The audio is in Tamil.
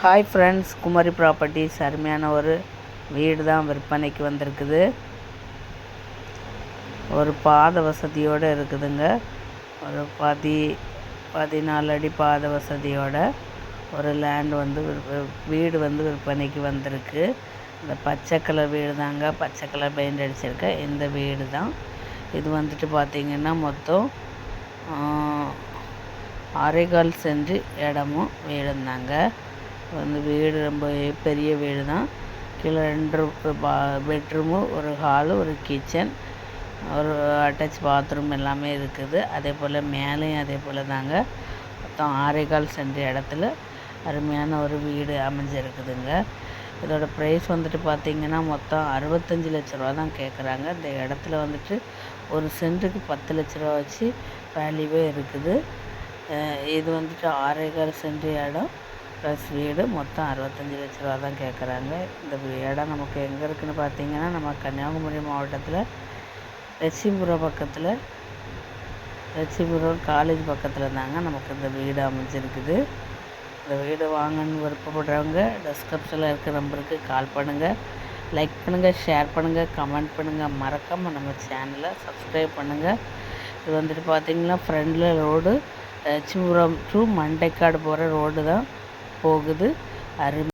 ஹாய் ஃப்ரெண்ட்ஸ் குமரி ப்ராப்பர்ட்டிஸ் அருமையான ஒரு வீடு தான் விற்பனைக்கு வந்திருக்குது. ஒரு பாத வசதியோடு இருக்குதுங்க. ஒரு பதி பதினாலு அடி பாத வசதியோட ஒரு லேண்ட் வந்து வீடு வந்து விற்பனைக்கு வந்திருக்கு. இந்த பச்சை கலர் வீடு தாங்க பச்சை கலர் பெயிண்ட் அடிச்சிருக்க இந்த வீடு தான். இது வந்துட்டு பார்த்தீங்கன்னா மொத்தம் அரைகால் சென்று இடமும் வீடும் தாங்க வந்து வீடு ரொம்ப பெரிய வீடு தான் கீழே ரெண்டு பெட்ரூமு ஒரு ஹாலு ஒரு கிச்சன் ஒரு அட்டாச் பாத்ரூம் எல்லாமே இருக்குது. அதே போல் மேலேயும் அதே போல் தாங்க மொத்தம் ஆரேகால் சென்ற இடத்துல அருமையான ஒரு வீடு அமைஞ்சிருக்குதுங்க. இதோட ப்ரைஸ் வந்துட்டு பார்த்தீங்கன்னா மொத்தம் அறுபத்தஞ்சு லட்ச ரூபா தான் கேட்குறாங்க இந்த இடத்துல வந்துட்டு ஒரு சென்ட்டுக்கு பத்து லட்ச ரூபா வச்சு வேல்யூவே இருக்குது. இது வந்துட்டு ஆறேகால் சென்ட் இடம். ப்ளஸ் வீடு மொத்தம் அறுபத்தஞ்சு லட்ச ரூபா தான் கேட்குறாங்க இந்த இடம் நமக்கு எங்கே இருக்குதுன்னு பார்த்தீங்கன்னா நம்ம கன்னியாகுமரி மாவட்டத்தில் லட்சுமிபுரம் பக்கத்தில் லட்சுமிபுரம் காலேஜ் பக்கத்தில் தாங்க நமக்கு இந்த வீடு அமைஞ்சிருக்குது. இந்த வீடு வாங்கன்னு விருப்பப்படுறவங்க டிஸ்கிரிப்ஷனில் இருக்க நம்பருக்கு கால் பண்ணுங்கள் லைக் பண்ணுங்கள் ஷேர் பண்ணுங்கள் கமெண்ட் பண்ணுங்கள் மறக்காமல் நம்ம சேனலை சப்ஸ்கிரைப் பண்ணுங்கள் இது வந்துட்டு பார்த்தீங்கன்னா ஃப்ரெண்டில் ரோடு லட்சுமிபுரம் டு மண்டைக்காடு போகிற ரோடு தான். போகுது. அருமை.